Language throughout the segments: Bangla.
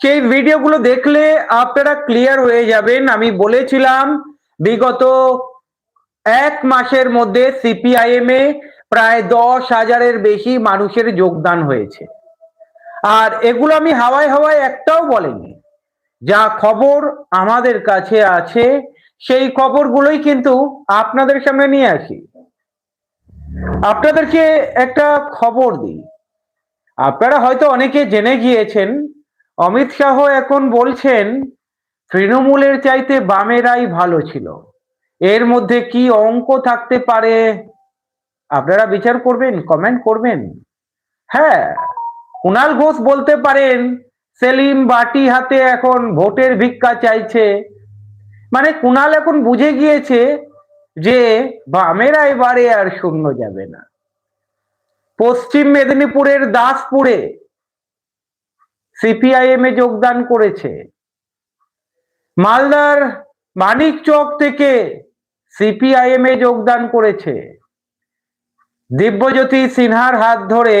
সেই ভিডিওগুলো দেখলে আপনারা ক্লিয়ার হয়ে যাবেন। আমি বলেছিলাম, বিগত এক মাসের মধ্যে সিপিআইএম এ প্রায় দশ হাজারের বেশি মানুষের যোগদান হয়েছে। আর এগুলো আমি হাওয়ায় হাওয়ায় একটাও বলেনি। যা খবর আমাদের কাছে আছে, সেই খবরগুলোই কিন্তু আপনাদের সামনে নিয়ে আসি। আপনাদেরকে একটা খবর দিই। আপনারা হয়তো অনেকে জেনে গিয়েছেন অমিত শাহ এখন বলছেন, তৃণমূলের চাইতে বামেরাই ভালো ছিল। এর মধ্যে কি অঙ্ক থাকতে পারে? আপনারা বিচার করবেন কমেন্ট করবেন। হ্যাঁ কুণাল ঘোষ বলতে পারেন, সেলিম বাটি হাতে এখন ভোটের ভিক্ষা চাইছে। মানে কুণাল এখন বুঝে গিয়েছে যে বামেরা এবারে আর শূন্য যাবে না। পশ্চিম মেদিনীপুরের দাসপুরে সিপিআইএম এ যোগদান করেছে। মালদার মানিক চক থেকে সিপিআইএম এ যোগদান করেছে। দিব্যজ্যোতি সিনহার হাত ধরে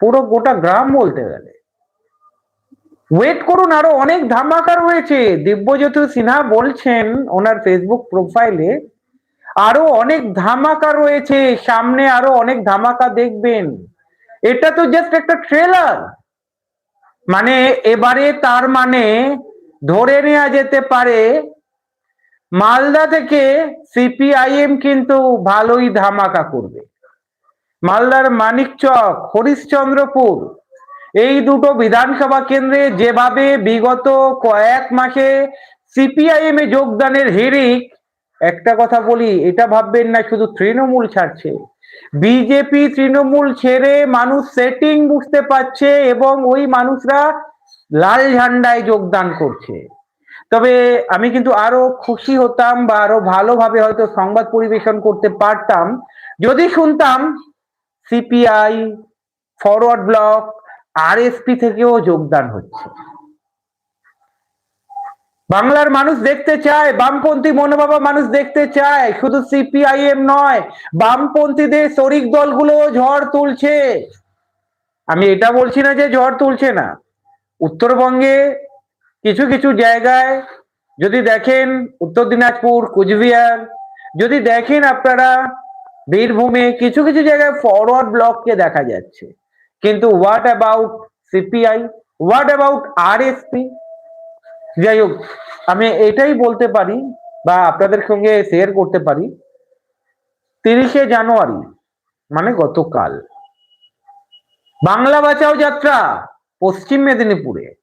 পুরো গোটা গ্রাম বলতে গেলে। ওয়েট করুন, আরও অনেক ধামাকা রয়েছে। দিব্যজ্যোতি সিনহা বলছেন ওনার ফেসবুক প্রোফাইলে আরও অনেক ধামাকা রয়েছে। সামনে আরও অনেক ধামাকা দেখবেন। এটা তো জাস্ট একটা ট্রেলার মানে এবারে তার মানে ধরে নেওয়া যেতে পারে, মালদা থেকে সিপিআইএম কিন্তু ভালোই ধামাকা করবে। মালদার মানিকচক, হরিশ্চন্দ্রপুর, এই দুটো বিধানসভা কেন্দ্রে যেভাবে বিগত কয়েক মাসে সিপিআইএম এ যোগদানের হিড়িক, একটা কথা বলি, এটা ভাববেন না, শুধু তৃণমূল ছাড়ছে। বিজেপি তৃণমূল ছেড়ে মানুষ সেটিং বুঝতে পারছে এবং ওই মানুষরা লাল ঝান্ডায় যোগদান করছে। তবে আমি কিন্তু আরও খুশি হতাম বা আরও ভালোভাবে হয়তো সংবাদ পরিবেশন করতে পারতাম। যদি শুনতাম সিপিআই ফরওয়ার্ড ব্লক আরএসপি থেকেও যোগদান হচ্ছে। বাংলার মানুষ দেখতে চায়, বামপন্থী মনোভাবা মানুষ দেখতে চায়, শুধু সিপিআইএম নয়, বামপন্থীদের শরিক দলগুলো ঝড় তুলছে। আমি এটা বলছি না যে ঝড় তুলছে না। উত্তরবঙ্গে কিছু কিছু জায়গায় যদি দেখেন উত্তর দিনাজপুর, কুচবিহার, যদি দেখেন আপনারা বীরভূমে কিছু কিছু জায়গায় ফরওয়ার্ড ব্লককে দেখা যাচ্ছে। কিন্তু what about CPI what about RSP যাই হোক, আমি এটাই বলতে পারি বা আপনাদের সঙ্গে শেয়ার করতে পারি। তিরিশে জানুয়ারি মানে গতকাল। বাংলা বাঁচাও যাত্রা, পশ্চিম মেদিনীপুরে,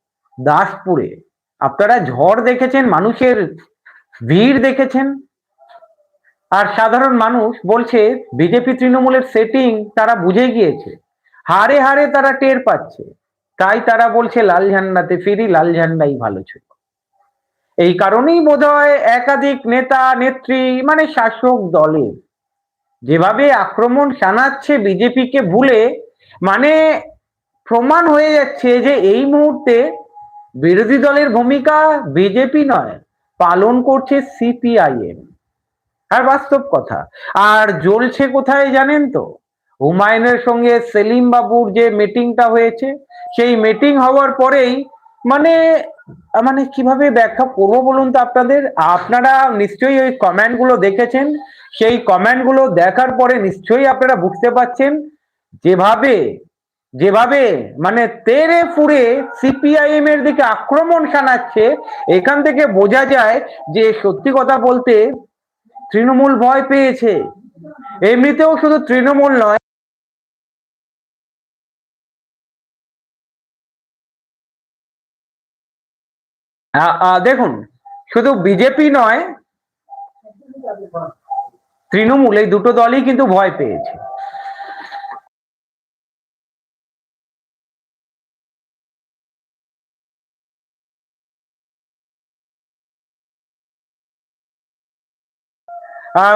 দাসপুরে। আপনারা ঝড় দেখেছেন, মানুষের ভিড় দেখেছেন। আর সাধারণ মানুষ বলছে, বিজেপি তৃণমূলের সেটিং তারা বুঝে গিয়েছে। হারে হারে তারা টের পাচ্ছে। তাই তারা বলছে, লাল ঝান্ডাতে ফিরি, লাল ঝান্ডাই ভালো ছিল এই কারণেই বোধহয় একাধিক নেতা, নেত্রী মানে শাসক দলের যেভাবে আক্রমণ শানাচ্ছে বিজেপিকে ভুলে মানে প্রমাণ হয়ে যাচ্ছে যে এই মুহূর্তে বিরোধী দলের ভূমিকা বিজেপি নয়, পালন করছে সিপিআইএম। আর বাস্তব কথা, আর জ্বলছে কোথায় জানেন তো? হুমায়ুনের সঙ্গে সেলিম বাবুর যে মিটিংটা হয়েছে, সেই মিটিং হওয়ার পরেই মানে মানে কীভাবে ব্যাখ্যা করব বলুন তো আপনাদের? আপনারা নিশ্চয়ই ওই কমেন্টগুলো দেখেছেন। সেই কমেন্টগুলো দেখার পরে নিশ্চয়ই আপনারা বুঝতে পারছেন যেভাবে যেভাবে মানে তেরে ফুরে সিপিআইএম এর দিকে আক্রমণ শানাচ্ছে, এখান থেকে বোঝা যায় যে সত্যি কথা বলতে তৃণমূল ভয় পেয়েছে। এমনিতেও শুধু তৃণমূল নয় দেখুন, শুধু বিজেপি নয়, তৃণমূল, এই দুটো দলই কিন্তু ভয় পেয়েছে।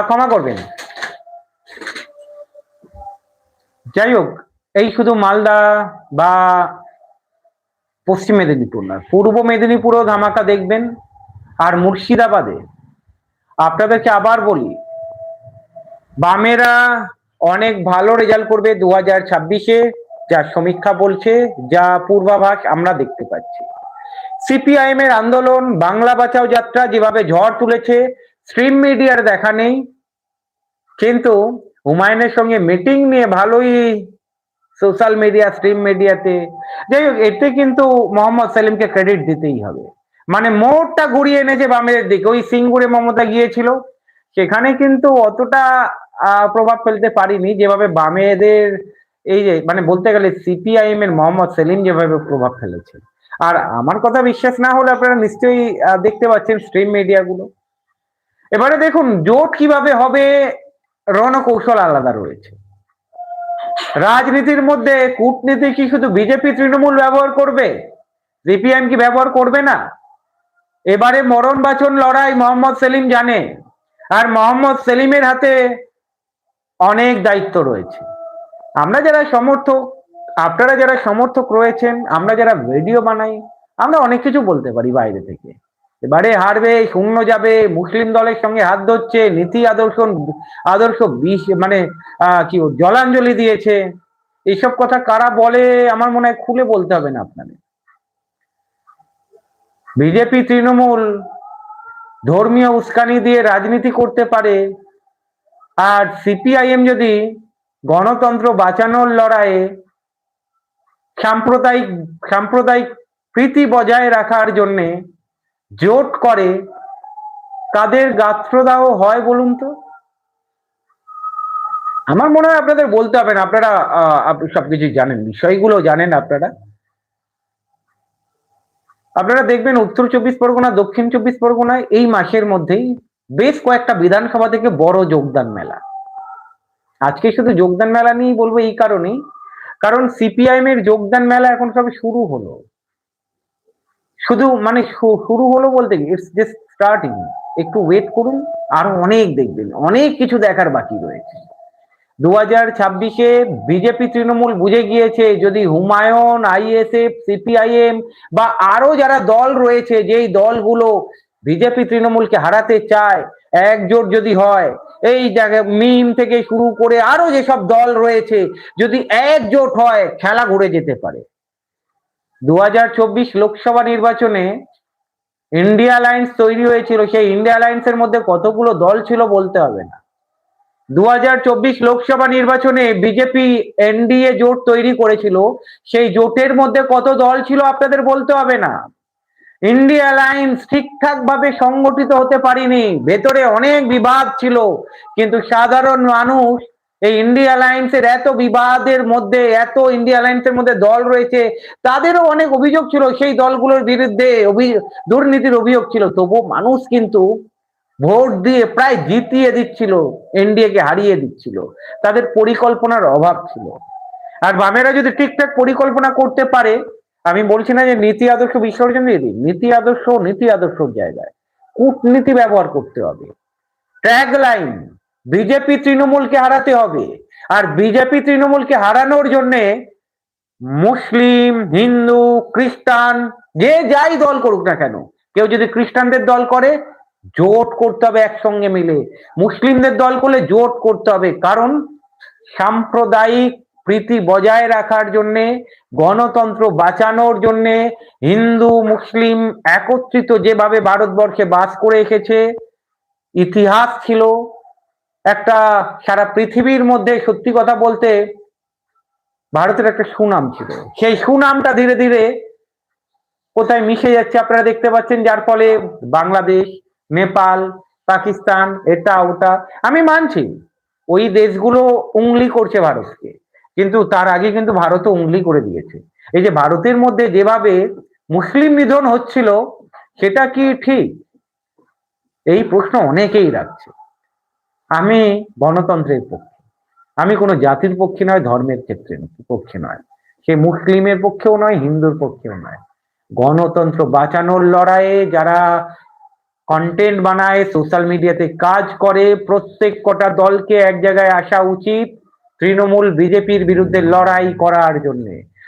ক্ষমা করবেন। যাই হোক, এই শুধু মালদা বা পশ্চিম মেদিনীপুর না পূর্ব মেদিনীপুরও ধামাকা দেখবেন আর মুর্শিদাবাদে। আপনাদেরকে আবার বলি, বামেরা অনেক ভালো রেজাল্ট করবে দু হাজার ছাব্বিশে, যা সমীক্ষা বলছে, যা পূর্বাভাস আমরা দেখতে পাচ্ছি। সিপিআইএম এর আন্দোলন, বাংলা বাঁচাও যাত্রা যেভাবে ঝড় তুলেছে স্ট্রিম মিডিয়ার দেখা নেই। কিন্তু হুমায়ুনের সঙ্গে মিটিং নিয়ে ভালোই সোশ্যাল মিডিয়া স্ট্রিম মিডিয়াতে যাই হোক, এতে কিন্তু মোহাম্মদ সেলিমকে ক্রেডিট দিতেই হবে। মানে মোড়টা ঘুরিয়ে এনেছে বামের দিকে। ওই সিঙ্গুরে মমতা গিয়েছিল। সেখানে কিন্তু অতটা প্রভাব ফেলতে পারিনি। যেভাবে বামেদের এই যে মানে বলতে গেলে সিপিআইএম এর মোহাম্মদ সেলিম যেভাবে প্রভাব ফেলেছে। আর আমার কথা বিশ্বাস না হলে আপনারা নিশ্চয়ই দেখতে পাচ্ছেন স্ট্রিম মিডিয়া গুলো। এবারে দেখুন, জোট কীভাবে হবে, রণকৌশল আলাদা রয়েছে। রাজনীতির মধ্যে কূটনীতি কি শুধু বিজেপি, তৃণমূল ব্যবহার করবে? সিপিএম কি ব্যবহার করবে না? এবারে মরণ বাচন লড়াই মোহাম্মদ সেলিম জানে। আর মোহাম্মদ সেলিমের হাতে অনেক দায়িত্ব রয়েছে। আমরা যারা সমর্থক, আপনারা যারা সমর্থক রয়েছেন, আমরা যারা ভিডিও বানাই, আমরা অনেক কিছু বলতে পারি বাইরে থেকে। এবারে হারবে, শূন্য যাবে। মুসলিম দলের সঙ্গে হাত ধরছে। নীতি আদর্শ আদর্শ বিষ মানে কি জলাঞ্জলি দিয়েছে। এইসব কথা কারা বলে, আমার মনে হয় খুলে বলতে হবে না আপনাদের। বিজেপি, তৃণমূল ধর্মীয় উস্কানি দিয়ে রাজনীতি করতে পারে। আর সিপিআইএম যদি গণতন্ত্র বাঁচানোর লড়াইয়ে সাম্প্রদায়িক সাম্প্রদায়িক প্রীতি বজায় রাখার জন্যে জোট করে তাদের গাত্রদাহ হয় বলুন তো? আমার মনে হয় আপনাদের বলতে হবে না, আপনারা সবকিছু জানেন, বিষয়গুলো জানেন আপনারা। আপনারা দেখবেন উত্তর চব্বিশ পরগনা, দক্ষিণ চব্বিশ পরগনায় এই মাসের মধ্যেই বেশ কয়েকটা বিধানসভা থেকে বড় যোগদান মেলা। আজকে শুধু যোগদান মেলা নিয়েই বলব এই কারণেই, কারণ সিপিআইএম এর যোগদান মেলা এখন সবে শুরু হলো। শুধু মানে শুরু হলো বলতে কি ইটস জাস্ট স্টার্টিং একটু ওয়েট করুন, আরও অনেক দেখবেন, অনেক কিছু দেখার বাকি রয়েছে। দু হাজার ছাব্বিশে বিজেপি তৃণমূল বুঝে গিয়েছে, যদি হুমায়ুন, আইএসএফ, সিপিআইএম বা আরও যারা দল রয়েছে, যেই দলগুলো বিজেপি তৃণমূলকে হারাতে চায়, একজোট যদি হয়, এই জায়গায় মিম থেকে শুরু করে আরও যেসব দল রয়েছে, যদি একজোট হয়, খেলা ঘুরে যেতে পারে। দু হাজার চব্বিশ লোকসভা নির্বাচনে ইন্ডিয়া লাইন্স তৈরি হয়েছিল। সেই ইন্ডিয়া লাইন্সের মধ্যে কতগুলো দল ছিল বলতে হবে না। দু হাজার চব্বিশ লোকসভা নির্বাচনে বিজেপি এনডিএ জোট তৈরি করেছিল। সেই জোটের মধ্যে কত দল ছিল আপনাদের বলতে হবে না। ইন্ডিয়া লাইন্স ঠিকঠাক ভাবে সংগঠিত হতে পারিনি। ভেতরে অনেক বিবাদ ছিল। কিন্তু সাধারণ মানুষ এই ইন্ডিয়া লাইন্সের এত বিবাদের মধ্যে, এত ইন্ডিয়া লাইন্সের মধ্যে দল রয়েছে, তাদেরও অনেক অভিযোগ ছিল, সেই দলগুলোর বিরুদ্ধে দুর্নীতির অভিযোগ ছিল। তবু মানুষ কিন্তু ভোট দিয়ে প্রায় জিতিয়ে দিচ্ছিল এনডিএ কে হারিয়ে দিচ্ছিল। তাদের পরিকল্পনার অভাব ছিল। আর বামেরা যদি ঠিকঠাক পরিকল্পনা করতে পারে, আমি বলছি না যে নীতি আদর্শ বিসর্জন দিয়ে দিই, নীতি আদর্শ, নীতি আদর্শর জায়গায়। কূটনীতি ব্যবহার করতে হবে। ট্যাগ লাইন বিজেপি তৃণমূলকে হারাতে হবে। আর বিজেপি তৃণমূলকে হারানোর জন্যে মুসলিম, হিন্দু, খ্রিস্টান, যে যাই দল করুক না কেন, কেউ যদি খ্রিস্টানদের দল করে, জোট করতে হবে একসঙ্গে মিলে। মুসলিমদের দল করলে জোট করতে হবে। কারণ সাম্প্রদায়িক প্রীতি বজায় রাখার জন্যে, গণতন্ত্র বাঁচানোর জন্যে, হিন্দু, মুসলিম একত্রিত যেভাবে ভারতবর্ষে বাস করে এসেছে, ইতিহাস ছিল একটা সারা পৃথিবীর মধ্যে সত্যি কথা বলতে ভারতের একটা সুনাম ছিল। সেই সুনামটা ধীরে ধীরে কোথায় মিশে যাচ্ছে আপনারা দেখতে পাচ্ছেন, যার ফলে বাংলাদেশ, নেপাল, পাকিস্তান, এটা, ওটা, আমি মানছি, ওই দেশগুলো উংলি করছে ভারতকে। কিন্তু তার আগে কিন্তু ভারতও উংলি করে দিয়েছে। এই যে ভারতের মধ্যে যেভাবে মুসলিম নিধন হচ্ছিল, সেটা কি ঠিক? এই প্রশ্ন অনেকেই রাখছে। আমি গণতন্ত্রের পক্ষে। আমি কোনো জাতির পক্ষে নয়, ধর্মের ক্ষেত্রে পক্ষে নয়। সে মুসলিমের পক্ষেও নয়, হিন্দুর পক্ষেও নয়। গণতন্ত্র বাঁচানোর লড়াইয়ে যারা কন্টেন্ট বানায় সোশ্যাল মিডিয়াতে কাজ করে, প্রত্যেক কটা দলকে এক জায়গায় আসা উচিত তৃণমূল বিজেপির বিরুদ্ধে লড়াই করার জন্য।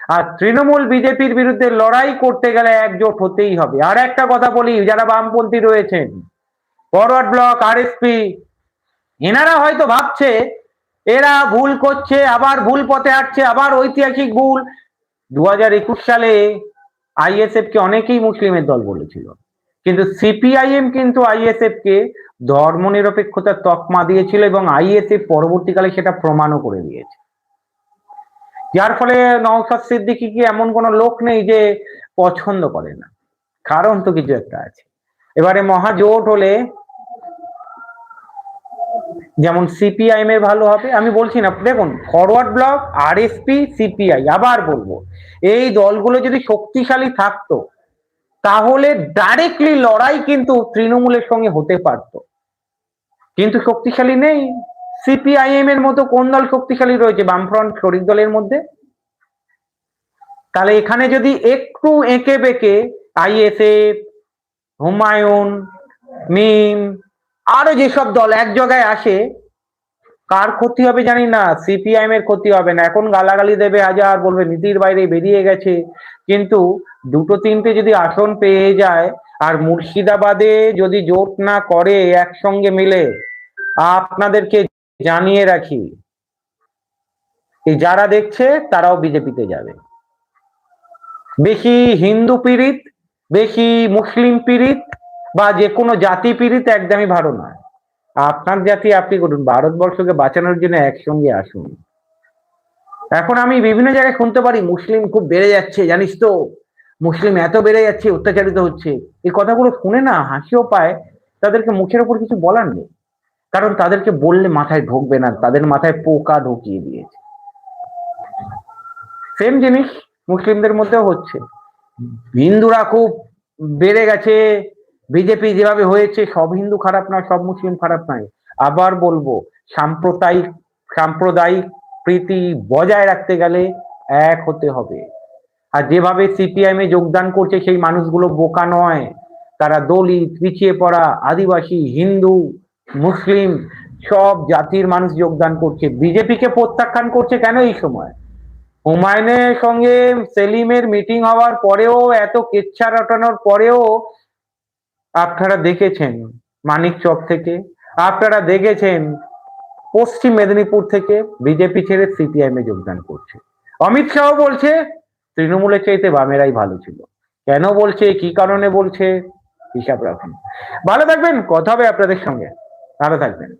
আর তৃণমূল বিজেপির বিরুদ্ধে লড়াই করতে গেলে একজোট হতেই হবে। আর একটা কথা বলি, যারা বামপন্থী রয়েছেন, ফরওয়ার্ড ব্লক, আরএসপি এনারা হয়তো ভাবছে, এরা ভুল করছে, আবার ভুল পথে হাঁটছে, আবার ঐতিহাসিক ভুল। দু হাজার একুশ সালে আইএসএফ কে অনেকেই মুসলিমের দল বলেছিল। কিন্তু সিপিআইএম কিন্তু আইএসএফ কে ধর্মনিরপেক্ষতার তকমা দিয়েছিল এবং আইএসএফ পরবর্তীকালে সেটা প্রমাণও করে দিয়েছে। যার ফলে নওশাদ সিদ্দিকি কি এমন কোনো লোক নেই যে পছন্দ করে না? কারণ তো কিছু একটা আছে। এবারে মহাজোট হলে যেমন সিপিআইএম এর ভালো হবে, আমি বলছি না, দেখুন ফরওয়ার্ড ব্লক আরএসপি সিপিআই আবার বলব, এই দলগুলো যদি শক্তিশালী থাকতো, তাহলে ডাইরেক্টলি লড়াই কিন্তু তৃণমূলের সঙ্গে হতে পারত। কিন্তু শক্তিশালী নেই। সিপিআইএম এর মতো কোন দল শক্তিশালী রয়েছে? বামফ্রন্ট শরিক দলের মধ্যে? তাহলে এখানে যদি একটু এঁকে বেঁকে আইএসএফ হুমায়ুন, মিম আরও যেসব দল এক জায়গায় আসে, কার ক্ষতি হবে জানি না, সিপিআইএম এর ক্ষতি হবে না। এখন গালাগালি দেবে হাজার বলবে, নীতির বাইরে বেরিয়ে গেছে। কিন্তু দুটো তিনটে যদি আসন পেয়ে যায়, আর মুর্শিদাবাদে যদি জোট না করে একসঙ্গে মিলে, আপনাদেরকে জানিয়ে রাখি যারা দেখছে তারাও বিজেপিতে যাবে। বেশি হিন্দু পীড়িত, বেশি মুসলিম পীড়িত বা যে কোনো জাতি পীড়িত একদমই ভালো নয়। আপনার জাতি আপনি করুন, ভারতবর্ষকে বাঁচানোর জন্য একসঙ্গে আসুন। এখন আমি বিভিন্ন জায়গায় শুনতে পারি, মুসলিম খুব বেড়ে যাচ্ছে, জানিস তো? মুসলিম এত বেড়ে যাচ্ছে, অত্যাচারিত হচ্ছে। এই কথাগুলো শুনে না হাসিও পায়, তাদেরকে মুখের ওপর কিছু বলার নেই। কারণ তাদেরকে বললে মাথায় ঢুকবে না, তাদের মাথায় পোকা ঢুকিয়ে দিয়েছে। সেম জিনিস মুসলিমদের মধ্যেও হচ্ছে। হিন্দুরা খুব বেড়ে গেছে বিজেপি যেভাবে হয়েছে, সব হিন্দু খারাপ নয়, সব মুসলিম খারাপ নয়। আবার বলব, সাম্প্রদায়িক সাম্প্রদায়িক প্রীতি বজায় রাখতে গেলে এক হতে হবে। আর যেভাবে সিপিআইএম এ যোগদান করছে, সেই মানুষগুলো বোকা নয়। তারা দলিত, পিছিয়ে পড়া, আদিবাসী, হিন্দু, মুসলিম, সব জাতির মানুষ যোগদান করছে। বিজেপিকে প্রত্যাখ্যান করছে কেন এই সময়? হুমায়ুনের সঙ্গে সেলিমের মিটিং হওয়ার পরেও, এত কেচ্ছা রটানোর পরেও আপনারা দেখেছেন মানিক চক থেকে, আপনারা দেখেছেন পশ্চিম মেদিনীপুর থেকে বিজেপি ছেড়ে সিপিআইএম এ যোগদান করছে। অমিত শাহ বলছে, তৃণমূলের চাইতে বামেরাই ভালো ছিল। কেন বলছে, কি কারণে বলছে, হিসাব রাখুন। ভালো থাকবেন, কথা হবে আপনাদের সঙ্গে। ভালো থাকবেন।